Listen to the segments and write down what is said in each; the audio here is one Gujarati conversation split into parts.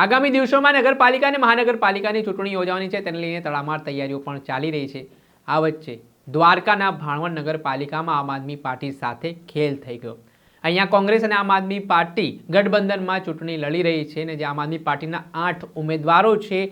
આગામી દિવસોમાં નગરપાલિકા અને મહાનગરપાલિકાની ચૂંટણી યોજવાની છે, તેને લઈને તડામાર તૈયારીઓ પણ ચાલી રહી છે. આ વચ્ચે દ્વારકાના ભાણવડ નગરપાલિકામાં આમ આદમી પાર્ટી સાથે ખેલ થઈ ગયો. અહીંયા કોંગ્રેસ અને આમ આદમી પાર્ટી ગઠબંધનમાં ચૂંટણી લડી રહી છે અને જે આમ આદમી પાર્ટીના આઠ ઉમેદવારો છે,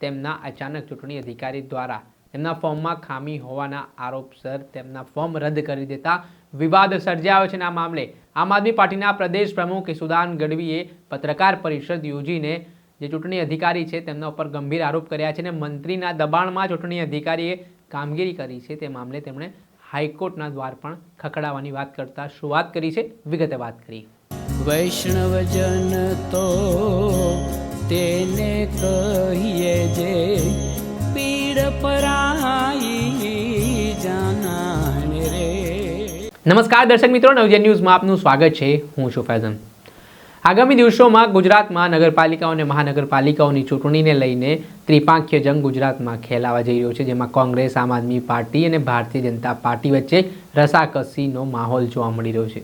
તેમના અચાનક ચૂંટણી અધિકારી દ્વારા તેમના ફોર્મમાં ખામી હોવાના આરોપસર તેમના ફોર્મ રદ કરી દેતા વિવાદ સર્જાયો છે. અને આ મામલે આમ આદમી પાર્ટીના પ્રદેશ પ્રમુખ ઈસુદાન ગઢવીએ પત્રકાર પરિષદ યોજીને જે ચૂંટણી અધિકારી છે તેમના ઉપર ગંભીર આરોપ કર્યા છે અને મંત્રીના દબાણમાં ચૂંટણી અધિકારીએ કામગીરી કરી છે તે મામલે તેમણે હાઈકોર્ટના દ્વાર પણ ખખડાવવાની વાત કરતા શું વાત કરી છે. વિગતે વાત કરી વૈષ્ણવજન તો તેને કહીએ જે પીડ પરાઈ જાનાને રે. નમસ્કાર દર્શક મિત્રો નવજન ન્યૂઝમાં આપનું સ્વાગત છે. હું છું ફૈઝન. આગામી દિવસોમાં ગુજરાતમાં નગરપાલિકાઓ અને મહાનગરપાલિકાઓની ચૂંટણીને લઈને ત્રિપાંખીય જંગ ગુજરાતમાં ખેલાવા જઈ રહ્યો છે, જેમાં કોંગ્રેસ, આમ આદમી પાર્ટી અને ભારતીય જનતા પાર્ટી વચ્ચે રસાકસીનો માહોલ જોવા મળી રહ્યો છે.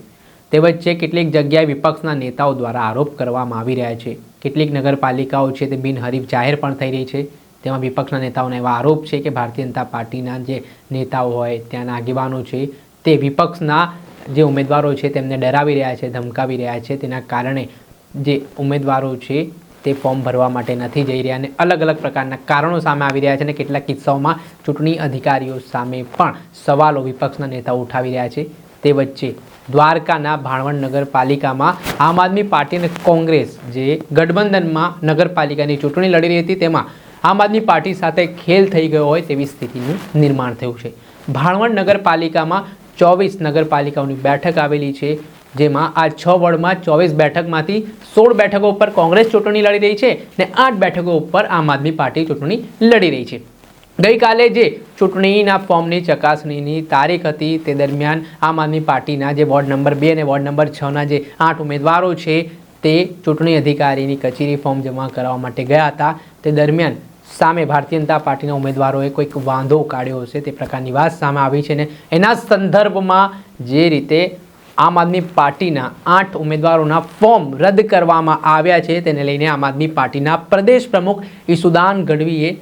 તે વચ્ચે કેટલીક જગ્યાએ વિપક્ષના નેતાઓ દ્વારા આરોપ કરવામાં આવી રહ્યા છે. કેટલીક નગરપાલિકાઓ છે તે બિનહરીફ જાહેર પણ થઈ રહી છે. તેમાં વિપક્ષના નેતાઓને એવા આરોપ છે કે ભારતીય જનતા પાર્ટીના જે નેતાઓ હોય, ત્યાંના આગેવાનો છે, તે વિપક્ષના જે ઉમેદવારો છે તેમને ડરાવી રહ્યા છે, ધમકાવી રહ્યા છે, તેના કારણે જે ઉમેદવારો છે તે ફોર્મ ભરવા માટે નથી જઈ રહ્યા અને અલગ અલગ પ્રકારના કારણો સામે આવી રહ્યા છે અને કેટલાક કિસ્સાઓમાં ચૂંટણી અધિકારીઓ સામે પણ સવાલો વિપક્ષના નેતાઓ ઉઠાવી રહ્યા છે. તે વચ્ચે દ્વારકાના ભાણવડ નગરપાલિકામાં આમ આદમી પાર્ટી અને કોંગ્રેસ જે ગઠબંધનમાં નગરપાલિકાની ચૂંટણી લડી રહી હતી, તેમાં આમ આદમી પાર્ટી સાથે ખેલ થઈ ગયો હોય તેવી સ્થિતિનું નિર્માણ થયું છે. ભાણવડ નગરપાલિકામાં ચોવીસ નગરપાલિકાઓની બેઠક આવેલી છે, જેમાં આ છ વોર્ડમાં ચોવીસ બેઠકમાંથી સોળ બેઠકો ઉપર કોંગ્રેસ ચૂંટણી લડી રહી છે ને આઠ બેઠકો ઉપર આમ આદમી પાર્ટી ચૂંટણી લડી રહી છે. ગઈકાલે જે ચૂંટણીના ફોર્મની ચકાસણીની તારીખ હતી, તે દરમિયાન આમ આદમી પાર્ટીના જે વોર્ડ નંબર બે અને વોર્ડ નંબર છના જે આઠ ઉમેદવારો છે, તે ચૂંટણી અધિકારીની કચેરી ફોર્મ જમા કરાવવા માટે ગયા હતા. તે દરમિયાન સામે ભારતીય જનતા પાર્ટીના ઉમેદવારોએ કોઈક વાંધો કાઢ્યો હશે તે પ્રકારની વાત સામે આવી છે ને એના સંદર્ભમાં જે રીતે આમ આદમી પાર્ટીના આઠ ઉમેદવારોના ફોર્મ રદ કરવામાં આવ્યા છે તેને લઈને આમ આદમી પાર્ટીના પ્રદેશ પ્રમુખ ઈસુદાન ગઢવીએ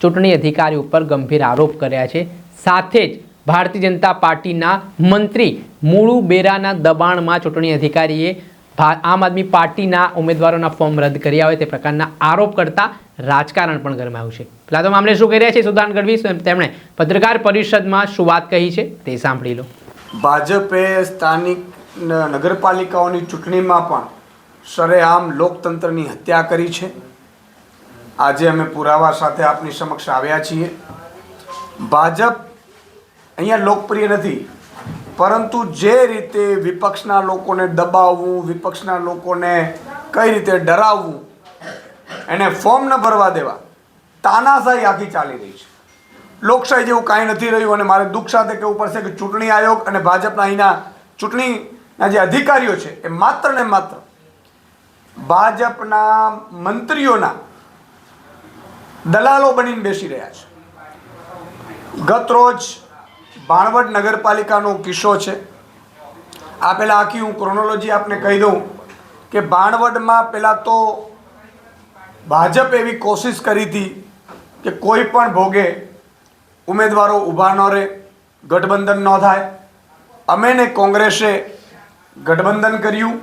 ચૂંટણી અધિકારી ઉપર ગંભીર આરોપ કર્યા છે. સાથે જ ભારતીય જનતા પાર્ટીના મંત્રી મુળુ બેરાના દબાણમાં ચૂંટણી અધિકારીએ આમ આદમી પાર્ટીના ઉમેદવારોના ફોર્મ રદ કર્યા હોય તે પ્રકારના આરોપ કરતા રાજકારણ પણ ગરમાયું છે. પેલા તો મામલે શું કહી રહ્યા છે સુદાન ગઢવી? તેમણે પત્રકાર પરિષદમાં શું વાત કહી છે તે સાંભળી લો. ભાજપે સ્થાનિક નગરપાલિકાઓની ચૂંટણીમાં પણ સરેઆમ લોકતંત્રની હત્યા કરી છે. આજે અમે પુરાવા સાથે આપની સમક્ષ આવ્યા છીએ. ભાજપ અહીંયા લોકપ્રિય નથી. પરંતુ જે રીતે વિપક્ષના લોકોને દબાવવું, વિપક્ષના લોકોને કઈ રીતે ડરાવવું, એને ફોર્મ ન ભરવા દેવા, તાનાશાહી આખી ચાલી રહી છે. લોકશાહી જેવું કાંઈ નથી રહ્યું અને મારે દુઃખ સાથે કહેવું પડશે કે ચૂંટણી આયોગ અને ભાજપના અહીંના ચૂંટણીના જે અધિકારીઓ છે એ માત્ર ને માત્ર ભાજપના મંત્રીઓના દલાલો બનીને બેસી રહ્યા છે. ગત રોજ ભાણવડ નગરપાલિકાનો કિસ્સો છે. આ પહેલાં આખી હું ક્રોનોલોજી આપને કહી દઉં કે બાણવડમાં પહેલાં તો ભાજપ એવી કોશિશ કરી હતી કે કોઈ પણ ભોગે ઉમેદવારો ઊભા ન રહે, ગઠબંધન ન થાય. અમે ને કોંગ્રેસે ગઠબંધન કર્યું.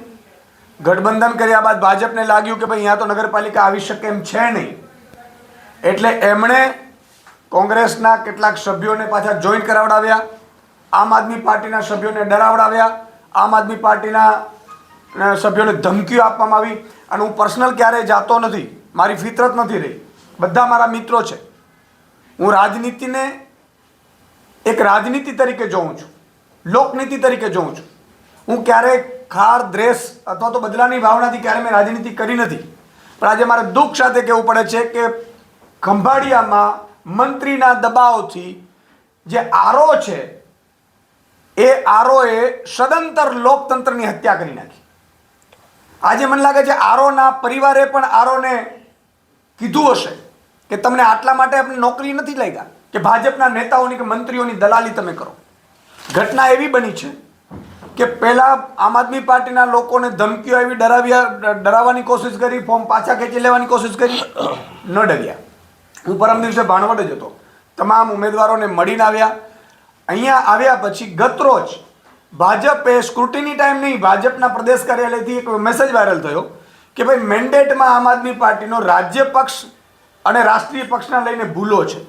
ગઠબંધન કર્યા બાદ ભાજપને લાગ્યું કે ભાઈ, અહીંયા તો નગરપાલિકા આવી શકે એમ છે નહીં. એટલે એમણે કોંગ્રેસના કેટલાક સભ્યોને પાછા જોઈન કરાવડાવ્યા, આમ આદમી પાર્ટીના સભ્યોને ડરાવડાવ્યા, આમ આદમી પાર્ટીના સભ્યોને ધમકીઓ આપવામાં આવી. અને હું પર્સનલ ક્યારેય જાતો નથી, મારી ફિતરત નથી રહી. બધા મારા મિત્રો છે. હું રાજનીતિને એક રાજનીતિ તરીકે જોઉં છું, લોકનીતિ તરીકે જોઉં છું. હું ક્યારેય ખાર, દ્રેસ અથવા તો બદલાની ભાવનાથી ક્યારેય મેં રાજનીતિ કરી નથી. પણ આજે મારે દુઃખ સાથે કહેવું પડે છે કે ખંભાળિયામાં મંત્રીના દબાવથી જે આરો છે, એ આરોએ સદંતર લોકતંત્રની હત્યા કરી નાખી. આજે મને લાગે છે આરોના પરિવારે પણ આરોને કીધું હશે કે તમને આટલા માટે આપણે નોકરી નથી લાગ્યા, કે ભાજપના નેતાઓની કે મંત્રીઓની દલાલી તમે કરો. ઘટના એવી બની છે કે પહેલાં આમ આદમી પાર્ટીના લોકોને ધમકીઓ આવી ડરાવ્યા, ડરાવવાની કોશિશ કરી, ફોર્મ પાછા ખેંચી લેવાની કોશિશ કરી, ન ડર્યા. હું પરમ દિવસે ભાણવડે જ હતો તમામ ઉમેદવારોને મળીને આવ્યા. અહીંયા આવ્યા પછી ગતરોજ ભાજપે સ્ક્રુટિની ટાઈમ નહીં ભાજપના પ્રદેશ કાર્યાલયથી એક મેસેજ વાયરલ થયો કે ભાઈ મેન્ડેટમાં આમ આદમી પાર્ટીનો રાજ્ય પક્ષ અને રાષ્ટ્રીય પક્ષના લઈને ભૂલો છે.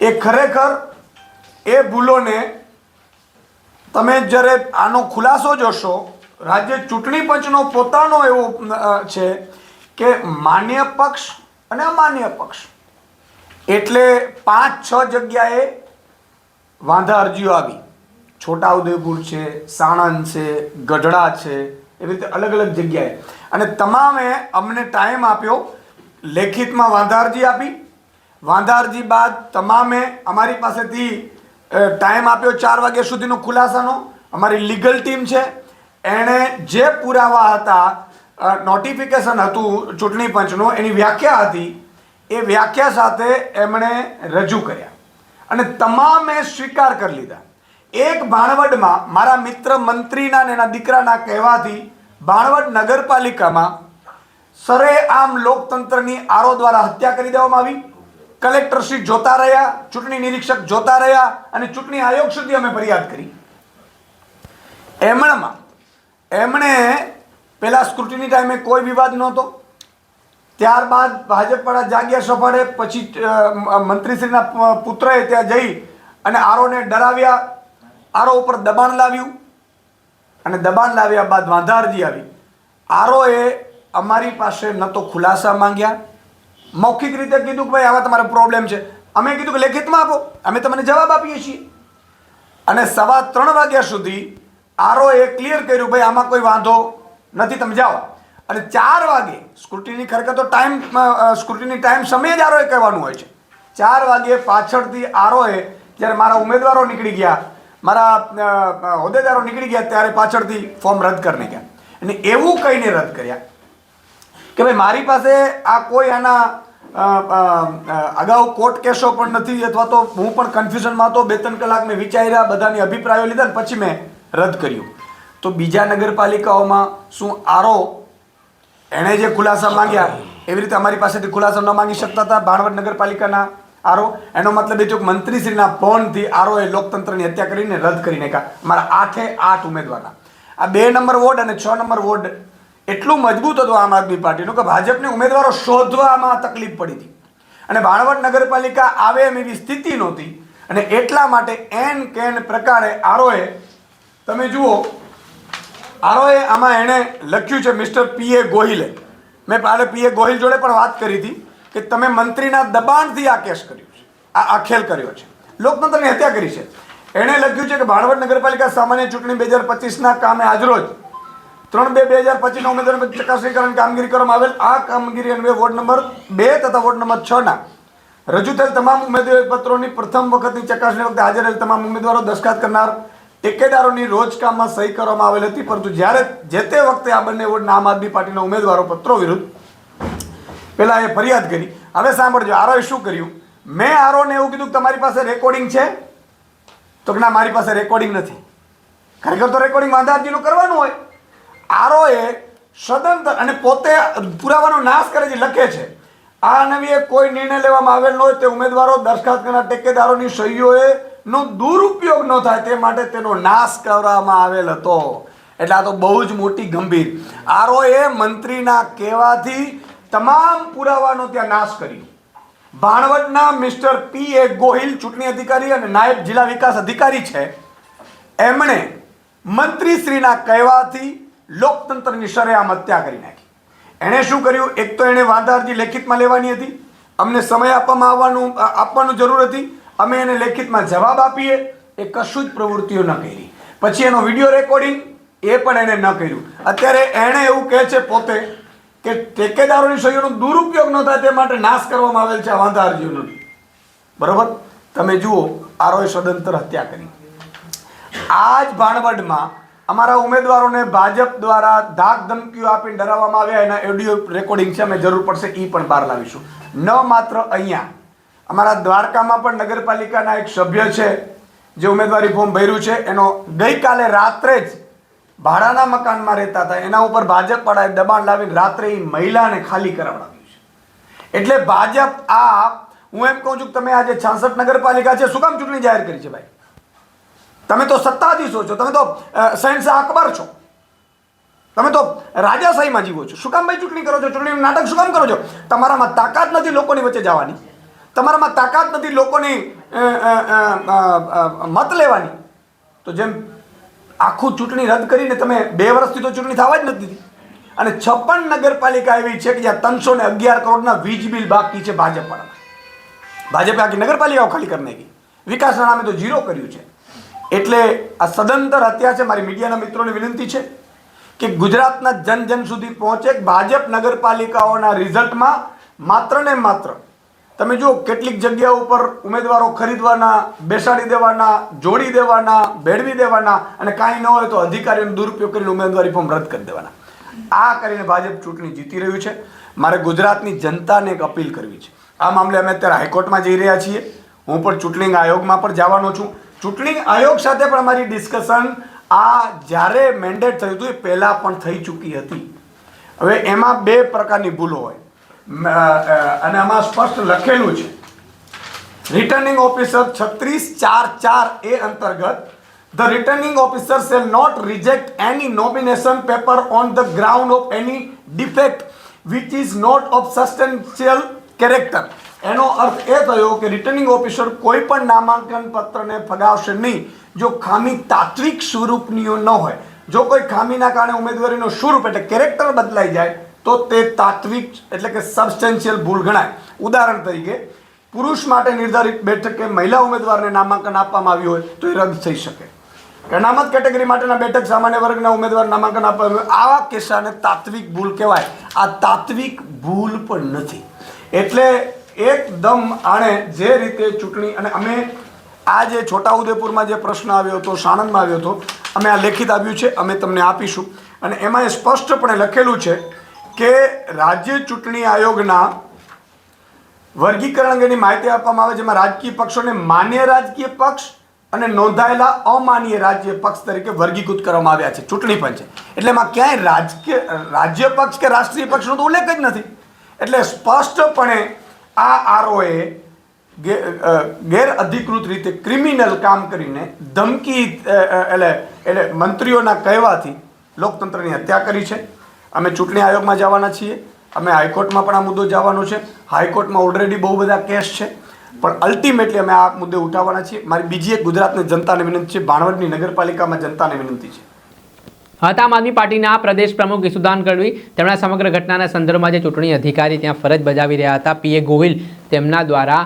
એ ખરેખર એ ભૂલોને તમે જ્યારે આનો ખુલાસો જોશો, રાજ્ય ચૂંટણી પંચનો પોતાનો એવો છે કે માન્ય પક્ષ અને અમાન્ય પક્ષ. એટલે પાંચ, છ જગ્યાએ વાંધા અરજીઓ આવી. છોટાઉદેપુર છે, સાણંદ છે, ગઢડા છે, એવી રીતે અલગ અલગ જગ્યાએ. અને તમામે અમને ટાઈમ આપ્યો, લેખિતમાં વાંધા અરજી આપી. વાંધા અરજી બાદ તમામે અમારી પાસેથી ટાઈમ આપ્યો ચાર વાગ્યા સુધીનો ખુલાસાનો. અમારી લીગલ ટીમ છે. એણે જે પુરાવા હતા નોટિફિકેશન હતું ચૂંટણી પંચનું, એની વ્યાખ્યા હતી. એ વ્યાખ્યા સાથે એમણે રજૂ કર્યા. અને તમામે સ્વીકાર કરી લીધા. એક ભાણવડમાં મારા મિત્ર મંત્રીના ને એના દીકરાના કહેવાથી ભાણવડ નગરપાલિકામાં સરેઆમ લોકતંત્રની આરો દ્વારા હત્યા કરી દેવામાં આવી. કલેક્ટર જોતા રહ્યા, ચૂંટણી નિરીક્ષક જોતા રહ્યા અને ચૂંટણી આયોગ સુધી અમે ફરિયાદ કરી. એમણમાં એમણે પેલા સ્ક્રુટીની ટાઈમે કોઈ વિવાદ નહોતો. ત્યારબાદ ભાજપવાળા જાગ્યા સફળે પછી મંત્રીશ્રીના પુત્રએ ત્યાં જઈ અને આરોને ડરાવ્યા. આરો ઉપર દબાણ લાવ્યું અને દબાણ લાવ્યા બાદ વાંધા અરજી આવી. આરોએ અમારી પાસે ન તો ખુલાસા માંગ્યા. મૌખિક રીતે કીધું કે ભાઈ આવા તમારો પ્રોબ્લેમ છે. અમે કીધું કે લેખિતમાં આપો. અમે તમને જવાબ આપીએ છીએ. અને સવા ત્રણ વાગ્યા સુધી આરોએ ક્લિયર કર્યું, ભાઈ, આમાં કોઈ વાંધો નથી, તમે જાઓ. અને ચાર વાગે સ્કૂટીની ખરેખર તો ટાઈમ સ્કૂટીની ટાઈમ સમય જ આરોએ કહેવાનું હોય છે. ચાર વાગે પાછળથી આરોએ જ્યારે મારા ઉમેદવારો નીકળી ગયા, મારા હોદ્દેદારો નીકળી ગયા ત્યારે પાછળથી ફોર્મ રદ કરીને ગયા. અને એવું કહીને રદ કર્યા કે ભાઈ, મારી પાસે આ કોઈ આના અગાઉ કોર્ટ કેસો પણ નથી અથવા તો હું પણ કન્ફ્યુઝનમાં હતો. બે ત્રણ કલાક મેં વિચાર્યા, બધાની અભિપ્રાયો લીધા ને પછી મેં રદ કર્યું. તો બીજા નગરપાલિકાઓમાં શું આરો? એણે જે ખુલાસા માંગ્યા, એવી રીતે અમારી પાસેથી ખુલાસા ન માંગી શકતા હતા. ભાણવડ નગરપાલિકાના આરો. એનો મતલબ એ થયો કે મંત્રીશ્રીના ફોનથી આરોએ લોકતંત્રની હત્યા કરીને રદ કરી નાખ્યા. અમારા આઠે આઠ ઉમેદવારના. આ બે નંબર વોર્ડ અને છ નંબર વોર્ડ એટલું મજબૂત હતું આમ આદમી પાર્ટીનું કે ભાજપને ઉમેદવારો શોધવામાં તકલીફ પડી હતી. અને ભાણવડ નગરપાલિકા આવે એમ એવી સ્થિતિ નહોતી. અને એટલા માટે એન કેન પ્રકારે આરોએ, તમે જુઓ આરોએ આમાં એણે લખ્યું છે મિસ્ટર પી એ ગોહિલે. મેં પાલે પી એ ગોહિલ જોડે પણ વાત કરી હતી કે તમે મંત્રીના દબાણથી આ કેસ કર્યો છે. આ આ કર્યો છે. લોકતંત્રની હત્યા કરી છે. એણે લખ્યું છે કે ભાણવડ નગરપાલિકા સામાન્ય ચૂંટણી બે હજાર પચીસના કામે આજરોજ ત્રણ બે બે હજાર પચીસના ઉમેદવારો ચકાસણીકરણ કામગીરી કરવામાં આવેલ. આ કામગીરી અન્વયે વોર્ડ નંબર બે તથા વોર્ડ નંબર છના રજૂ થયેલ તમામ ઉમેદવારી પત્રોની પ્રથમ વખતની ચકાસણી વખતે હાજર રહેલ તમામ ઉમેદવારો દસ્તખત કરનાર ટેકેદારોની રોજકામમાં સહી કરવામાં આવેલ હતી, પરંતુ જ્યારે જે તે વખતે આ બંને વોર્ડના આમ આદમી પાર્ટીના ઉમેદવારો પત્રો વિરુદ્ધ પહેલાં એ ફરિયાદ કરી. હવે સાંભળજો આરોએ શું કર્યું? મેં આરોને એવું કીધું કે તમારી પાસે રેકોર્ડિંગ છે? તો કે ના, મારી પાસે રેકોર્ડિંગ નથી. ખરેખર તો રેકોર્ડિંગ વાંધા અરજીનું કરવાનું હોય. આરોએ સદંતર અને પોતે પુરાવાનો નાશ કરે છે, લખે છે. આ નવીએ કોઈ નિર્ણય લેવામાં આવેલ ન હોય તે ઉમેદવારો દરખાસ્ત કરનાર ટેકેદારોની સહીઓએ નો દુરુપયોગ ન થાય તે માટે તેનો નાશ કરવામાં આવેલ હતો. એટલે આ તો બહુ જ મોટી ગંભીર. આરોએ મંત્રીના કહેવાથી તમામ પુરાવાનો ત્યાં નાશ કર્યો. ભાણવડના મિસ્ટર પી એ ગોહિલ ચૂંટણી અધિકારી અને નાયબ જિલ્લા વિકાસ અધિકારી છે. એમણે મંત્રીશ્રીના કહેવાથી લોકતંત્રની શરેઆમ હત્યા કરી નાખી. એણે શું કર્યું? એક તો એણે વાંધા અરજી લેખિતમાં લેવાની હતી. અમને સમય આપવામાં આવવાનું આપવાનું જરૂર હતી. અમે એને લેખિતમાં જવાબ આપીએ. એ કશું જ પ્રવૃત્તિઓ ન કરી. પછી એનો વીડિયો રેકોર્ડિંગ એ પણ એણે ન કર્યું. અત્યારે એણે એવું કહે છે પોતે કે ઠેકેદારોની સહીઓનો દુરુપયોગ ન થાય તે માટે નાશ કરવામાં આવેલ છે આ વાંધા અરજીઓનો બરોબર? તમે જુઓ આરોએ સદંતર હત્યા કરી. આ જ ભાણવડમાં અમારા ઉમેદવારોને ભાજપ દ્વારા ધાક ધમકીઓ આપીને ડરાવવામાં આવ્યા. એના ઓડિયો રેકોર્ડિંગ છે, અમે જરૂર પડશે એ પણ બહાર લાવીશું. ન માત્ર અહીંયા અમારા દ્વારકામાં પણ નગરપાલિકાના એક સભ્ય છે, જે ઉમેદવારી ફોર્મ ભર્યું છે. એનો ગઈકાલે રાત્રે જ ભાડાના મકાનમાં રહેતા હતા. એના ઉપર ભાજપ વાળાએ દબાણ લાવીને રાત્રે એ મહિલાને ખાલી કરાવડાવ્યું છે. એટલે ભાજપ આ, હું એમ કહું છું કે તમે આજે છાસઠ નગરપાલિકા છે, શું કામ ચૂંટણી જાહેર કરી છે ભાઈ? તમે તો સત્તાધીશો છો, તમે તો શહેનશાહ અકબર છો. તમે તો રાજાશાહીમાં જીવો છો. શું કામ ભાઈ ચૂંટણી કરો છો? ચૂંટણીનું નાટક શું કામ કરો છો? તમારામાં તાકાત નથી લોકોની વચ્ચે જવાની. તમારામાં તાકાત નથી, લોકોની મત લેવાની. તો જેમ આખું ચૂંટણી રદ કરીને તમે બે વર્ષથી તો ચૂંટણી થવા જ નથી અને છપ્પન નગરપાલિકા એવી છે કે જ્યાં ત્રણસો ને અગિયાર કરોડના વીજ બિલ બાકી છે ભાજપવાળાના. ભાજપે આખી નગરપાલિકાઓ ખાલી કરી નાખી. વિકાસના નામે તો ઝીરો કર્યું છે. એટલે આ સદંતર હત્યા છે, મારી મીડિયાના મિત્રોને વિનંતી છે કે ગુજરાતના જન જન સુધી પહોંચે ભાજપ નગરપાલિકાઓના રિઝલ્ટમાં માત્ર ને માત્ર તમે જુઓ કેટલીક જગ્યાઓ ઉપર ઉમેદવારો ખરીદવાના, બેસાડી દેવાના, જોડી દેવાના, ભેળવી દેવાના અને કાંઈ ન હોય તો અધિકારીઓનો દુરુપયોગ કરીને ઉમેદવારી ફોર્મ રદ કરી દેવાના. આ કરીને ભાજપ ચૂંટણી જીતી રહ્યું છે. મારે ગુજરાતની જનતાને એક અપીલ કરવી છે. આ મામલે અમે અત્યારે હાઈકોર્ટમાં જઈ રહ્યા છીએ. હું પણ ચૂંટણી આયોગમાં પણ જવાનો છું. ચૂંટણી આયોગ સાથે પણ અમારી ડિસ્કશન આ જ્યારે મેન્ડેટ થયું હતું એ પહેલાં પણ થઈ ચૂકી હતી. હવે એમાં બે પ્રકારની ભૂલો હોય. અને આમાં સ્પષ્ટ લખેલું છે. રિટર્નિંગ ઓફિસર છત્રીસ ચાર ચાર એ અંતર્ગત the returning officer shall not reject any nomination paper on the ground of any defect which is not of substantial character એનો અર્થ એ થયો કે રિટર્નિંગ ઓફિસર કોઈ પણ નામાંકન પત્રને ફગાવશે નહીં, જો ખામી તાત્વિક સ્વરૂપની ન હોય. જો કોઈ ખામીના કારણે ઉમેદવારીનો સ્વરૂપ એટલે કેરેક્ટર બદલાઈ જાય તો તે તાત્વિક એટલે કે સબસ્ટેન્શિયલ ભૂલ ગણાય. ઉદાહરણ તરીકે, પુરુષ માટે નિર્ધારિત બેઠકે મહિલા ઉમેદવારને નામાંકન આપવામાં આવ્યું હોય તો એ રદ થઈ શકે. અનામત કેટેગરી માટેના બેઠક સામાન્ય વર્ગના ઉમેદવાર નામાંકન આપવામાં આવા કિસ્સાને તાત્વિક ભૂલ કહેવાય. આ તાત્વિક ભૂલ પણ નથી. એટલે એકદમ આણે જે રીતે ચૂંટણી, અને અમે આ જે છોટાઉદેપુરમાં જે પ્રશ્ન આવ્યો હતો, સાણંદમાં આવ્યો હતો, અમે આ લેખિત આવ્યું છે, અમે તમને આપીશું. અને એમાં એ સ્પષ્ટપણે લખેલું છે કે રાજ્ય ચૂંટણી આયોગના વર્ગીકરણ અંગેની માહિતી આપવામાં આવે જેમાં રાજકીય પક્ષોને માન્ય રાજકીય પક્ષ અને નોંધાયેલા અમાન્ય રાજ્ય પક્ષ તરીકે વર્ગીકૃત કરવામાં આવ્યા છે. ચૂંટણી પંચે. એટલે એમાં ક્યાંય રાજકીય, રાજ્ય પક્ષ કે રાષ્ટ્રીય પક્ષનો તો ઉલ્લેખ જ નથી. એટલે સ્પષ્ટપણે આ આરઓએ ગેરઅધિકૃત રીતે ક્રિમિનલ કામ કરીને ધમકી એટલે એટલે મંત્રીઓના કહેવાથી લોકતંત્રની હત્યા કરી છે. અમે ચૂંટણી આયોગમાં જવાના છીએ. અમે હાઈકોર્ટમાં પણ આ મુદ્દો જવાનો છે. હાઈકોર્ટમાં ઓલરેડી બહુ બધા કેસ છે. પણ અલ્ટિમેટલી અમે આ મુદ્દે ઉઠાવવાના છીએ. મારી બીજી એક ગુજરાતની જનતાને વિનંતી છે. ભાણવડની નગરપાલિકામાં જનતાને વિનંતી છે. હતા આમ આદમી પાર્ટીના પ્રદેશ પ્રમુખ ઈસુદાન ગઢવી તેમના સમગ્ર ઘટનાના સંદર્ભમાં જે ચૂંટણી અધિકારી ત્યાં ફરજ બજાવી રહ્યા હતા પીએ ગોહિલ તેમના દ્વારા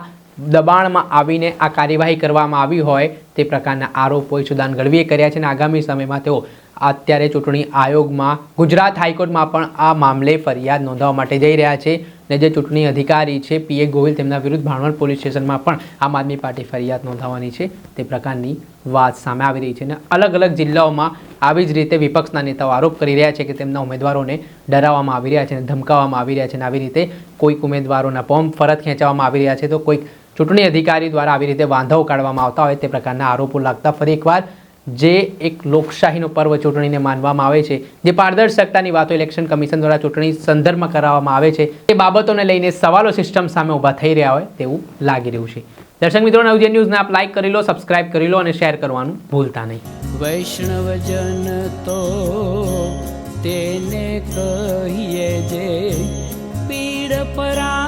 દબાણમાં આવીને આ કાર્યવાહી કરવામાં આવી હોય તે પ્રકારના આરોપો ઈસુદાન ગઢવીએ કર્યા છે અને આગામી સમયમાં તેઓ અત્યારે ચૂંટણી આયોગમાં ગુજરાત હાઈકોર્ટમાં પણ આ મામલે ફરિયાદ નોંધાવવા માટે જઈ રહ્યા છે ને જે ચૂંટણી અધિકારી છે પીએ ગોહિલ, તેમના વિરુદ્ધ ભાણવડ પોલીસ સ્ટેશનમાં પણ આમ આદમી પાર્ટી ફરિયાદ નોંધાવવાની છે. તે પ્રકારની વાત સામે આવી રહી છે અને અલગ અલગ જિલ્લાઓમાં આવી જ રીતે વિપક્ષના નેતાઓ આરોપ કરી રહ્યા છે કે તેમના ઉમેદવારોને ડરાવવામાં આવી રહ્યા છે અને ધમકાવવામાં આવી રહ્યા છે અને આવી રીતે કોઈક ઉમેદવારોના ફોર્મ ફરજ ખેંચવામાં આવી રહ્યા છે તો કોઈક ચૂંટણી અધિકારી દ્વારા આવી રીતે વાંધાઓ કાઢવામાં આવતા હોય તે પ્રકારના આરોપો લાગતા ફરી એકવાર જે એક લોકશાહીનો પર્વ ચૂંટણીને માનવામાં આવે છે, જે પારદર્શકતાની વાતો ઇલેક્શન કમિશન દ્વારા ચૂંટણી સંદર્ભમાં કરાવવામાં આવે છે, તે બાબતોને લઈને સવાલો સિસ્ટમ સામે ઊભા થઈ રહ્યા હોય તેવું લાગી રહ્યું છે. દર્શક મિત્રો નવજે ન્યૂઝને આપ લાઈક કરી લો સબસ્ક્રાઇબ કરી લો અને શેર કરવાનું ભૂલતા નહીં. વૈષ્ણવજન તો તેને કહીએ જે પીડ પરા